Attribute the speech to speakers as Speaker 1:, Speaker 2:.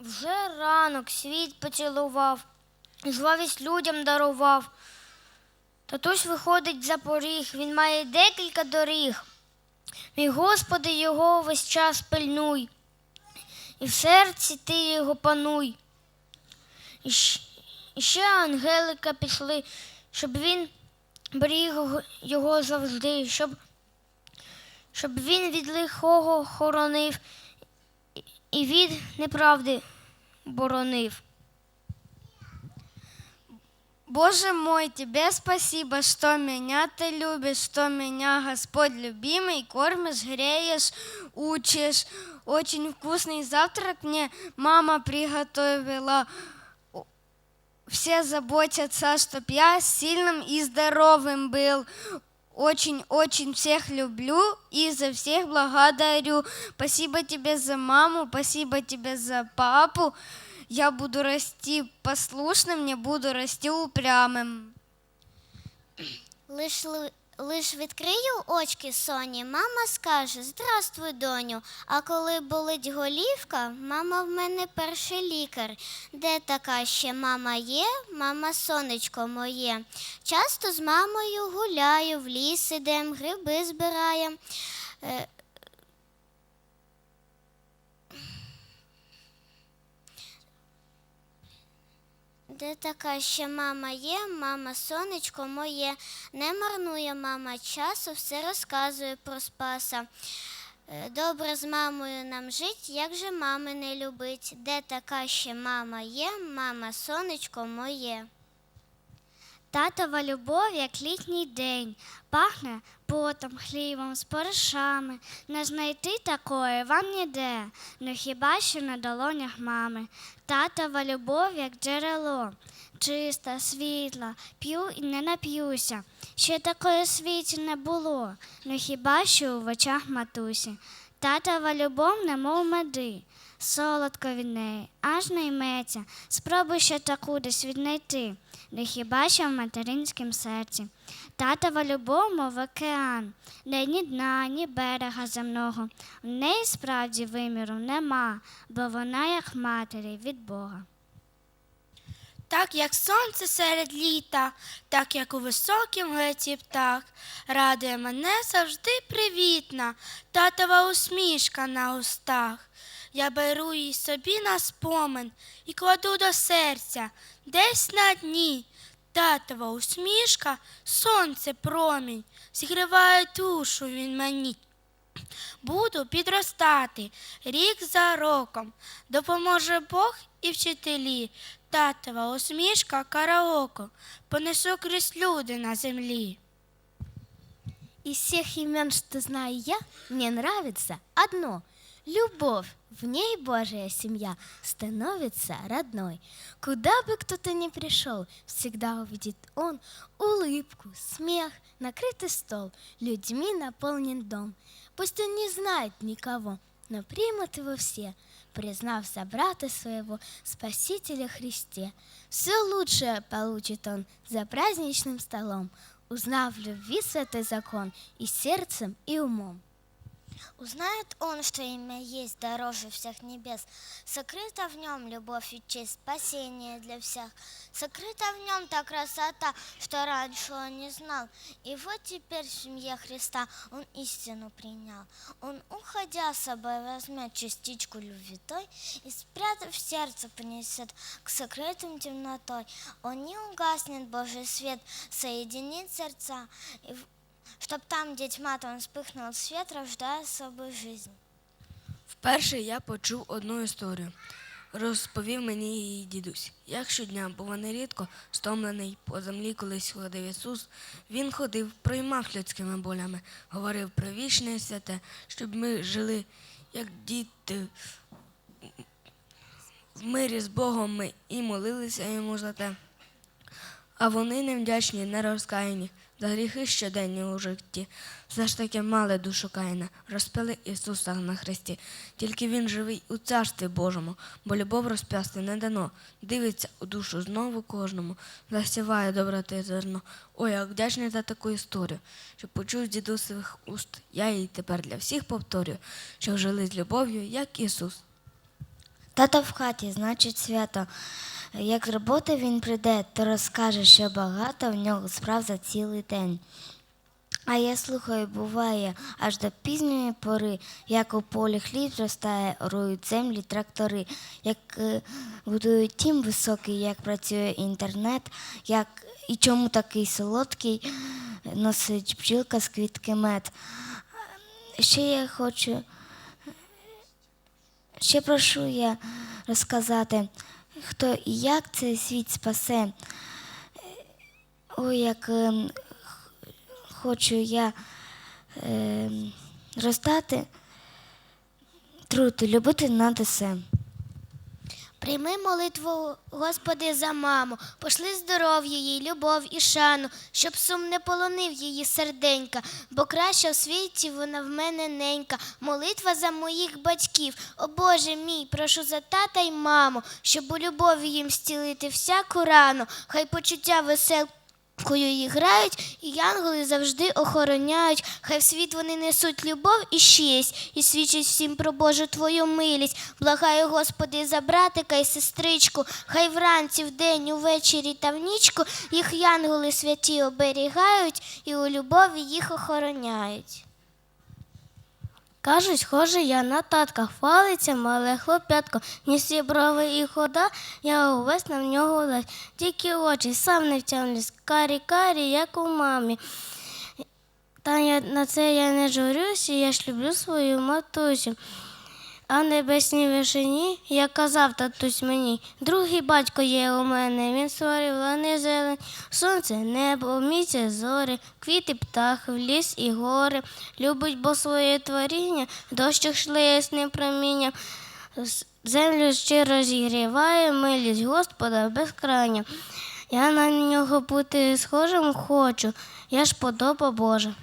Speaker 1: Вже ранок світ поцілував, жвавість людям дарував. Татусь виходить за поріг, він має декілька доріг. Мій Господи, його весь час пильнуй, і в серці ти його пануй. І ще ангелика пішли, щоб він беріг його- завжди, щоб, щоб він від лихого хоронив і- і від неправди боронив.
Speaker 2: Боже мой, тебе спасибо, что меня ты любишь, что меня, Господь любимый, кормишь, греешь, учишь. Очень вкусный завтрак мне мама приготовила. О, Все заботятся, чтоб я сильным и здоровым был. Очень-очень всех люблю и за всех благодарю. Спасибо тебе за маму, спасибо тебе за папу. Я буду расти послушным, не буду расти упрямым.
Speaker 3: Лиш, ли- лиш відкрию очки соні, мама скаже Здравствуй, доню. А коли болить голівка, мама в мене перший лікар. Де така ще мама є, мама сонечко моє. Часто з мамою гуляю, в ліс ідем, гриби збираєм. Де така ще мама є, мама сонечко моє, не марнує мама часу, все розказує про спаса. Е, Добре з мамою нам жить, як же мами не любить. Де така ще мама є, мама сонечко моє.
Speaker 4: Татова любов, як літній день, пахне потом, хлібом, споришами. Не знайти такої вам ніде, ну хіба що на долонях мами. Татова любов, як джерело, чиста, світла, п'ю і не нап'юся. Ще такої світі не було, ну хіба що в очах матусі. Татова любов, немов меди, солодко від неї, аж найметься. Спробуй ще таку десь віднайти, не хіба що в материнськім серці. Татова любов, мов океан, де ні дна, ні берега земного. В неї справді виміру нема, бо вона як матері від Бога.
Speaker 5: Так як сонце серед літа, так як у високім леті птах, радує мене завжди привітна, татова усмішка на устах. Я беру її собі на спомин і кладу до серця десь на дні. Татова усмішка, сонце промінь, зігріває душу він мені. Буду підростати рік за роком. Допоможе Бог і вчителі. Татова усмішка караоко. Понесу крізь люди на землі.
Speaker 6: Из всех имен, что знаю я, мне нравится одно — любовь. В ней Божья семья становится родной. Куда бы кто-то ни пришел, всегда увидит он улыбку, смех, накрытый стол, людьми наполнен дом. Пусть он не знает никого, но примут его все, признав за брата своего Спасителя Христе. Все лучшее получит он за праздничным столом, узнав в любви святой закон и сердцем, и умом.
Speaker 3: Узнает он, что имя есть дороже всех небес. Сокрыта в нем любовь и честь, спасение для всех. Сокрыта в нем та красота, что раньше он не знал. И вот теперь в семье Христа он истину принял. Он, уходя с собой, возьмет частичку любви той и, спрятав в сердце, понесет к сокрытым темнотой. Он не угаснет Божий свет, соединит сердца, и в- там, где тьма, там вспыхнул свет, рождая собой жизнь.
Speaker 7: Вперше я почув одну історію. Розповів мені її дідусь. Як щодня, бува нерідко, стомлений по землі колись ходив Ісус, він ходив, проймав людськими болями, говорив про вічне святе, щоб ми жили, як діти в мирі з Богом ми і молилися йому за те. А вони невдячні, нерозкаяні, за гріхи щоденні у житті. Все ж таки мали душу Каїна, розпили Ісуса на хресті. Тільки Він живий у царстві Божому, бо любов розп'ясти не дано. Дивиться у душу знову кожному, засіває доброти зерно. Ой, як вдячний за таку історію, що почув з дідусових уст. Я її тепер для всіх повторюю, що жили з любов'ю, як Ісус.
Speaker 8: Тато в хаті, значить свято. Як з роботи він прийде, то розкаже, що багато в нього справ за цілий день. А я слухаю, буває, аж до пізньої пори, як у полі хліб зростає, орують землі трактори, як е, будують тім високий, як працює інтернет, як і чому такий солодкий носить бджілка з квітки мед. Ще я хочу, ще прошу я розказати, хто і як цей світ спасе. Ой, як е, хочу я е, роздати трути, любити над усе.
Speaker 9: Прийми молитву, Господи, за маму, пошли здоров'я їй, любов і шану, щоб сум не полонив її серденька, бо краща в світі вона в мене ненька. Молитва за моїх батьків. О Боже мій, прошу за тата й маму, щоб у любові їм стілити всяку рану, хай почуття веселкою їх грають, і янголи завжди охороняють. Хай в світ вони несуть любов і щесть, і свідчать всім про Божу твою милість. Благаю, Господи, за братика і сестричку. Хай вранці, вдень, увечері та в нічку їх янголи святі оберігають і у любові їх охороняють.
Speaker 10: Кажуть, схоже я на татка, хвалиться мале хлоп'ятко, ні всі брови і хода, я увесь на нього лезь. Тільки очі сам не втямлюсь, карі карі, як у мамі. Та я, на це я не журюся, я ж люблю свою матусю. А в небесній вишині, як казав татусь мені, другий батько є у мене, він створив лани зелень, сонце, небо, місяць, зори, квіти, птахи, ліс і гори. Любить бо своє творіння, дощик шле ясним промінням. Землю щиро зігріває, милість Господа безкрайня. Я на нього бути схожим хочу, я ж подоба Божа.